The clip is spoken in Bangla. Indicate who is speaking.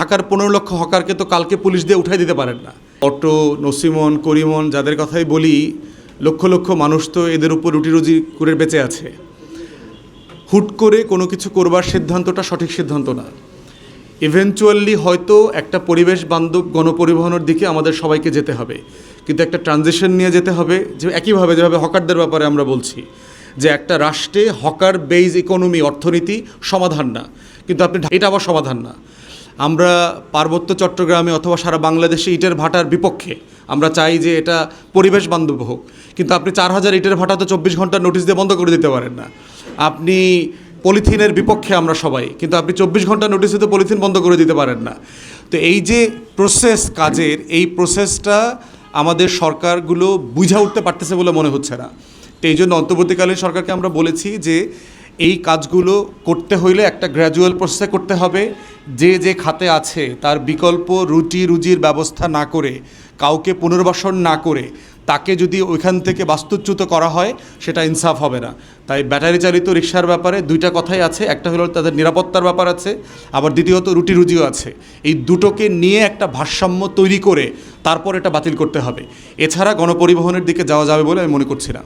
Speaker 1: ঢাকার পনেরো লক্ষ হকারকে তো কালকে পুলিশ দিয়ে উঠাই দিতে পারেন না। অটো, নসিমন, করিমন যাদের কথাই বলি, লক্ষ লক্ষ মানুষ তো এদের উপর রুটি রুজি করে বেঁচে আছে। হুট করে কোনো কিছু করবার সিদ্ধান্তটা সঠিক সিদ্ধান্ত না। ইভেনচুয়ালি হয়তো একটা পরিবেশ বান্ধব গণপরিবহনের দিকে আমাদের সবাইকে যেতে হবে। কিন্তু একটা ট্রানজিশন নিয়ে যেতে হবে যে একইভাবে যেভাবে হকারদের ব্যাপারে আমরা বলছি, যে একটা রাষ্ট্রে হকার বেইজ ইকোনমি অর্থনীতি সমাধান না। কিন্তু আপনি এটা আবার সমাধান না। আমরা পার্বত্য চট্টগ্রামে অথবা সারা বাংলাদেশে ইটের ভাটার বিপক্ষে, আমরা চাই যে এটা পরিবেশ বান্ধব হোক। কিন্তু আপনি চার হাজার ইটের ভাটা তো চব্বিশ ঘণ্টার নোটিশ দিয়ে বন্ধ করে দিতে পারেন না। আপনি পলিথিনের বিপক্ষে আমরা সবাই, কিন্তু আপনি চব্বিশ ঘণ্টা নোটিশে তো পলিথিন বন্ধ করে দিতে পারেন না। তো এই যে প্রসেস কাজের, এই প্রসেসটা আমাদের সরকারগুলো বুঝা উঠতে পারতেছে বলে মনে হচ্ছে না। তো এই জন্য অন্তর্বর্তীকালীন সরকারকে আমরা বলেছি যে এই কাজগুলো করতে হইলে একটা গ্র্যাজুয়াল প্রসেসে করতে হবে। যে যে খাতে আছে, তার বিকল্প রুটি, রুজির ব্যবস্থা না করে, কাউকে পুনর্বাসন না করে, তাকে যদি ওইখান থেকে বাস্তুচ্যুত করা হয়, সেটা ইনসাফ হবে না। তাই ব্যাটারি চালিত রিক্সার ব্যাপারে দুইটা কথাই আছে। একটা হলো তাদের নিরাপত্তার ব্যাপার আছে, আবার দ্বিতীয়ত রুটি রুজিও আছে। এই দুটোকে নিয়ে একটা ভারসাম্য তৈরি করে তারপর এটা বাতিল করতে হবে। এছাড়া গণপরিবহনের দিকে যাওয়া যাবে বলে আমি মনে করছি না।